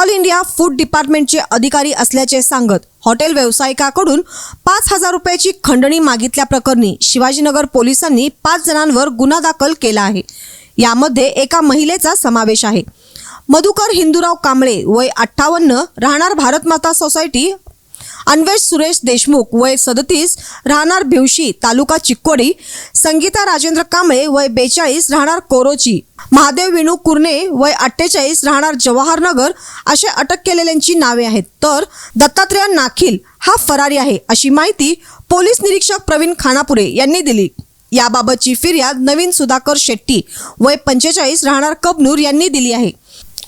All India food डिपार्टमेंटचे अधिकारी असल्याचे सांगत हॉटेल व्यावसायिकाकडून पाच हजार रुपयाची खंडणी मागितल्याप्रकरणी शिवाजीनगर पोलिसांनी पाच जणांवर गुन्हा दाखल केला आहे. यामध्ये एका महिलेचा समावेश आहे. मधुकर हिंदूराव कांबळे वय अठ्ठावन्न राहणार भारतमाता सोसायटी अन्वेष सुरेश देशमुख वय सदतीस राहणार भिवशी तालुका चिक्कोडी संगीता राजेंद्र कांबळे वय बेचाळीस राहणार कोरोची महादेव विणू कुर्णे वय अठ्ठेचाळीस राहणार जवाहरनगर असे अटक केलेल्यांची नावे आहेत. तर दत्तात्रय नाखिल हा फरारी आहे अशी माहिती पोलीस निरीक्षक प्रवीण खानापुरे यांनी दिली. याबाबतची फिर्याद नवीन सुधाकर शेट्टी वय पंचेचाळीस राहणार कबनूर यांनी दिली आहे.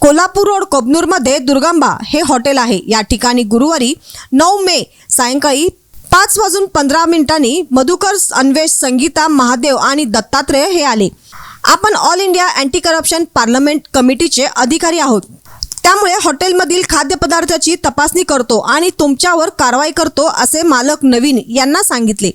कोल्हापूर रोड कोबनूरमध्ये दुर्गांबा हे हॉटेल आहे. या ठिकाणी गुरुवारी नऊ मे सायंकाळी पाच वाजून पंधरा मिनिटांनी मधुकर अन्वेष संगीता महादेव आणि दत्तात्रेय हे आले. आपण All India anti corruption parliament कमिटीचे अधिकारी आहोत. त्यामुळे हॉटेलमधील खाद्यपदार्थाची तपासणी करतो आणि तुमच्यावर कारवाई करतो असे मालक नवीन यांना सांगितले.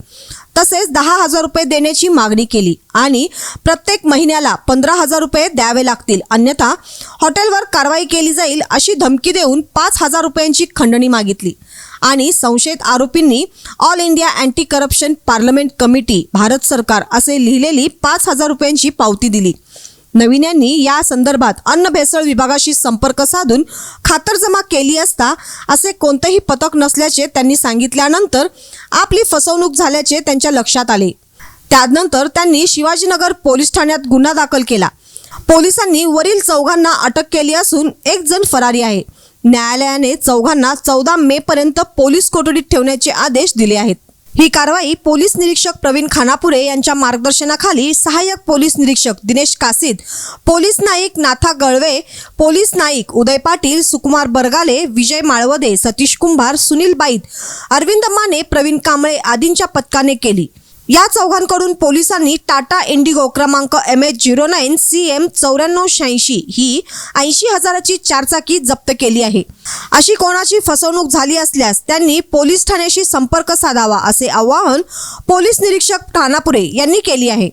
तसेच दहा हजार रुपये देण्याची मागणी केली आणि प्रत्येक महिन्याला पंधरा हजार रुपये द्यावे लागतील. अन्यथा हॉटेलवर कारवाई केली जाईल अशी धमकी देऊन पाच हजार रुपयांची खंडणी मागितली. आणि संशयित आरोपींनी All India anti corruption parliament committee Bharat सरकार असे लिहिलेली पाच हजार रुपयांची पावती दिली. नवीन यांनी या संदर्भात अन्न भेसळ विभागाशी संपर्क साधून खातरजमा केली असता असे कोणतेही पथक नसल्याचे त्यांनी सांगितल्यानंतर आपली फसवणूक झाल्याचे त्यांच्या लक्षात आले. त्यानंतर त्यांनी शिवाजीनगर पोलीस ठाण्यात गुन्हा दाखल केला. पोलिसांनी वरील चौघांना अटक केली असून एक जण फरारी आहे. न्यायालयाने चौघांना चौदा मे पर्यंत पोलीस कोठडीत ठेवण्याचे आदेश दिले आहेत. ही कारवाई पोलीस निरीक्षक प्रवीण खानापुरे यांच्या मार्गदर्शनाखाली सहाय्यक पोलीस निरीक्षक दिनेश कासिद पोलीस नाईक नाथा गळवे पोलीस नाईक उदय पाटील सुकुमार बरगाले विजय माळवदे सतीश कुंभार सुनील बाईत अरविंद माने प्रवीण कांबळे आदींच्या पथकाने केली. या चौघांकडून पोलिसांनी टाटा इंडिगो क्रमांक M H zero nine C M चौऱ्याण्णव शहाऐंशी ही ऐंशी हजाराची चारचाकी जप्त केली आहे. अशी कोणाची फसवणूक झाली असल्यास त्यांनी पोलीस ठाण्याशी संपर्क साधावा असे आवाहन पोलीस निरीक्षक ठाणापुरे यांनी केली आहे.